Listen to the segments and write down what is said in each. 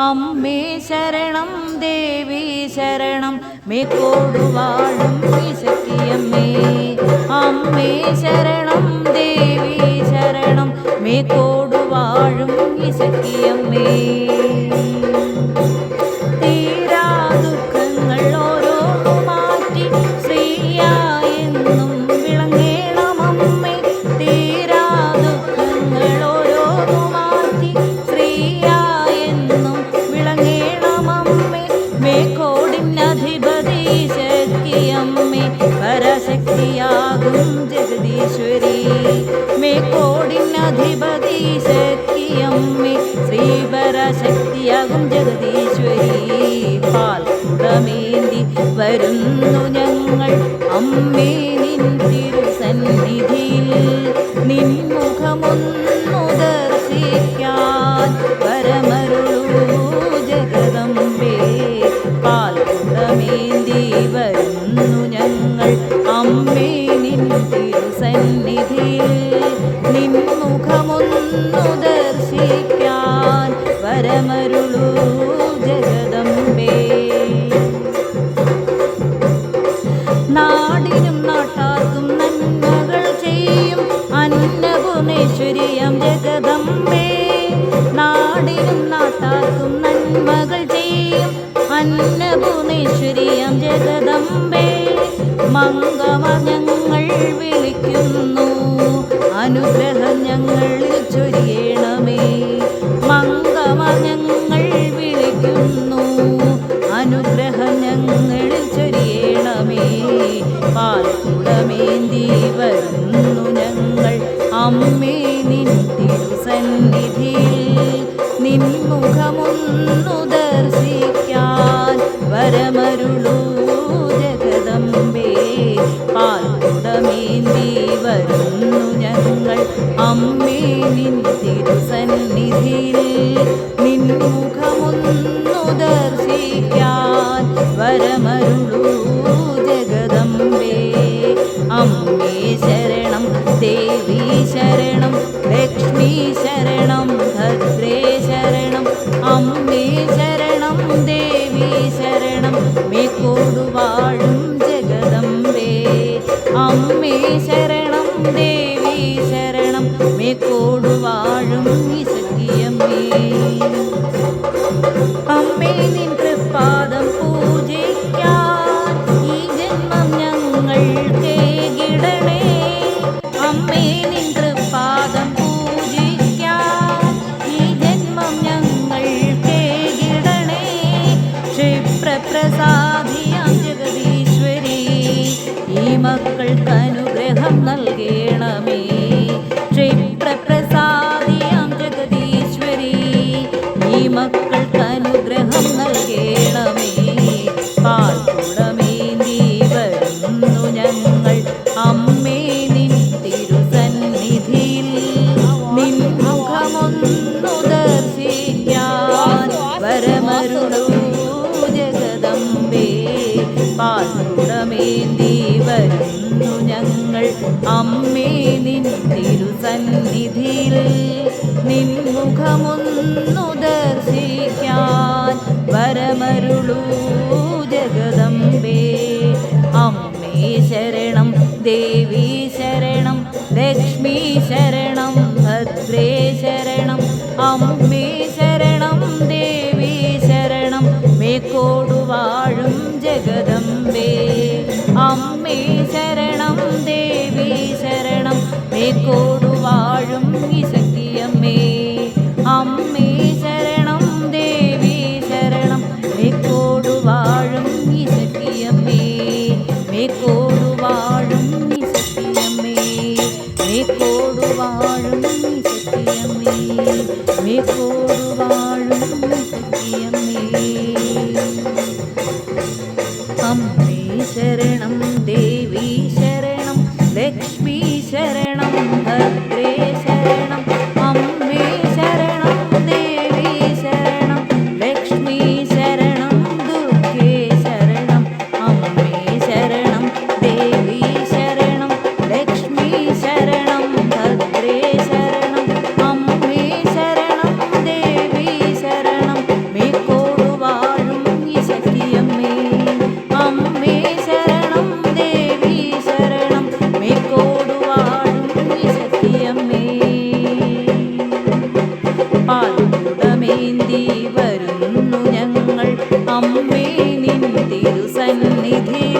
അമ്മേ ശരണം ദേവി ശരണം മേക്കോടു വാഴും ശക്തിയമ്മേ അമ്മേ ശരണം ദേവി ശരണം മേക്കോടു വാഴും ശക്തിയമ്മേ make താത്തും നന്മകൾ ചെയ്യും. അന്നപൂർണേശ്വരിയം ജഗദമ്പേ മംഗമ ഞങ്ങൾ വിളിക്കുന്നു. അനുഗ്രഹം ഞങ്ങളിൽ ചൊരിയണമേ. മംഗമ ഞങ്ങൾ വിളിക്കുന്നു. അനുഗ്രഹം ഞങ്ങളിൽ ചൊരിയണമേ. പാൽക്കുളമേന്തി വരുന്നു ഞങ്ങൾ. അമ്മേ നിൻ തിരുസന്നിധിയിൽ No. അമ്മേ നിൻ തിരുസന്നിധിയിൽ നിൻ നിൻമുഖമൊന്നു ദർശിക്കാൻ വരമരുളൂ ജഗദമ്പേ അമ്മേ ശരണം ദേവീ ശരണം ലക്ഷ്മീ ശരണം ഭദ്രേ ശരണം सन्निधि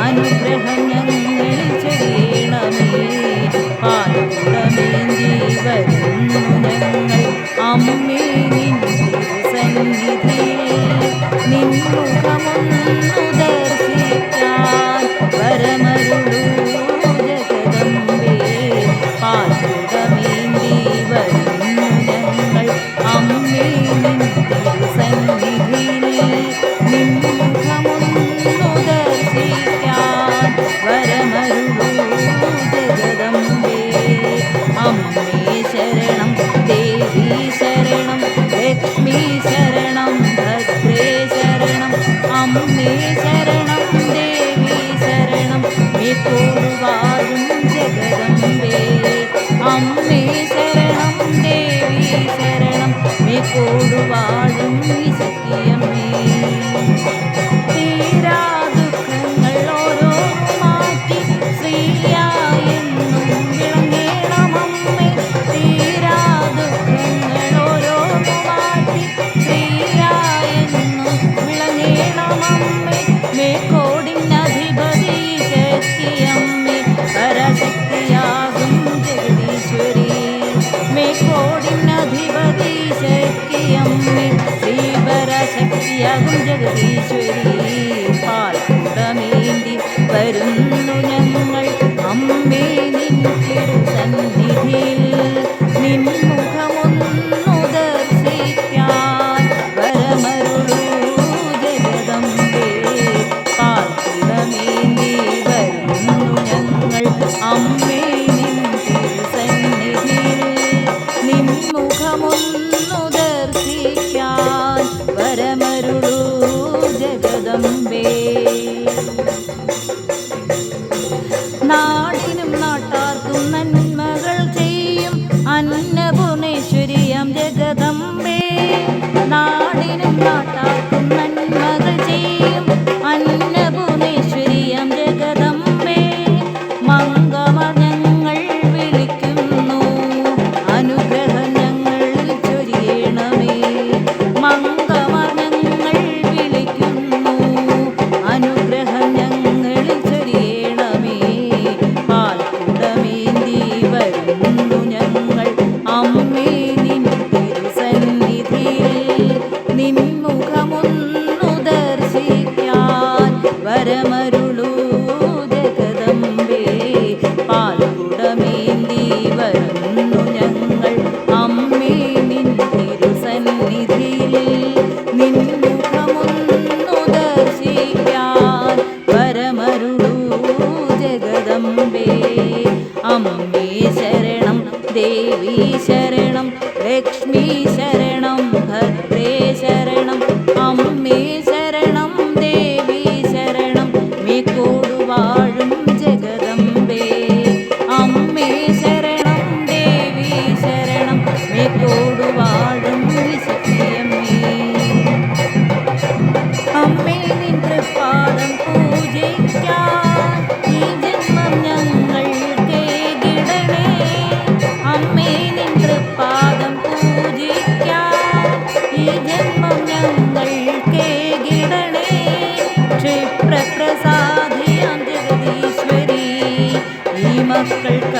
അനുഗ്രഹം ഞങ്ങളിൽ ചെയ്യണമേ. പാലകുടമേന്തി വരുന്നു ഞങ്ങൾ. അമ്മേ നിന്റെ സന്നിധിയിൽ നിന്നുകമൊന്നും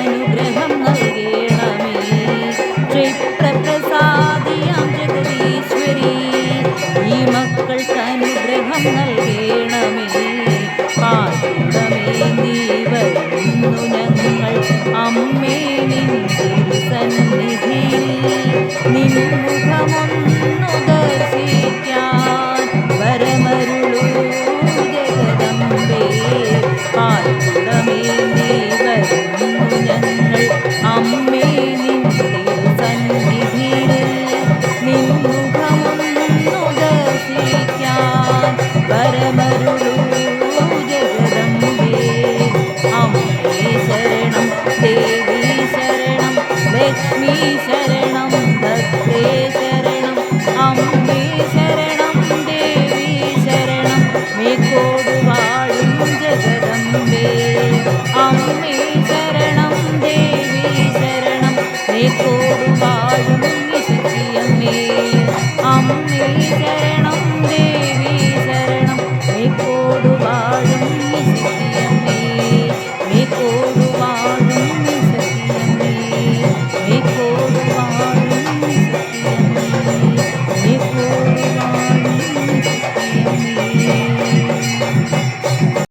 vai no